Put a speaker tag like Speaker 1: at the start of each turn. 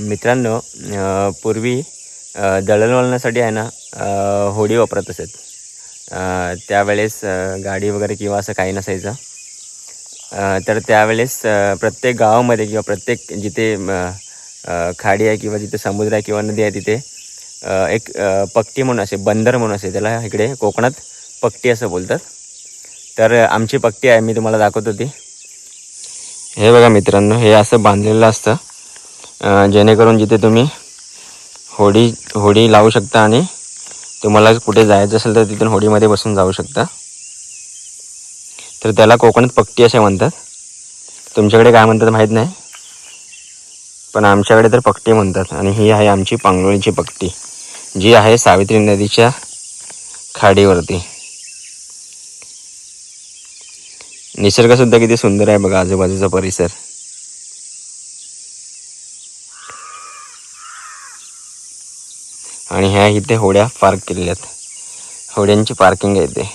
Speaker 1: मित्रांनो पूर्वी दळणवळणासाठी आहे ना होडी वापरत असत त्यावेळेस गाडी वगैरे किंवा असं काही नसायचं. तर त्यावेळेस प्रत्येक गावामध्ये किंवा प्रत्येक जिथे खाडी आहे किंवा जिथे समुद्र आहे किंवा नदी आहे तिथे एक पक्टी म्हणून असे बंदर म्हणून असे त्याला इकडे कोकणात पक्टी असं बोलतात. तर आमची पक्टी आहे मी तुम्हाला दाखवत होती. हे बघा मित्रांनो हे असं बांधलेलं असतं. जेणेकरून जिथे तुम्ही होडी होडी लावू शकता आणि तुम्हाला कुठे जायचं असेल तर तिथून होडीमध्ये बसून जाऊ शकता. तर त्याला कोकणात पक्टी असे म्हणतात. तुमच्याकडे काय म्हणतात माहीत नाही. पण आमच्याकडे तर पक्टी म्हणतात आणि ही आहे आमची पांगलोळीची पक्टी जी आहे सावित्री नदीच्या खाडीवरती. निसर्गसुद्धा किती सुंदर आहे बघा आजूबाजूचा परिसर. आणि ह्या इथे होड्या पार्क केलेल्या आहेत. होड्यांची पार्किंग आहे इथे.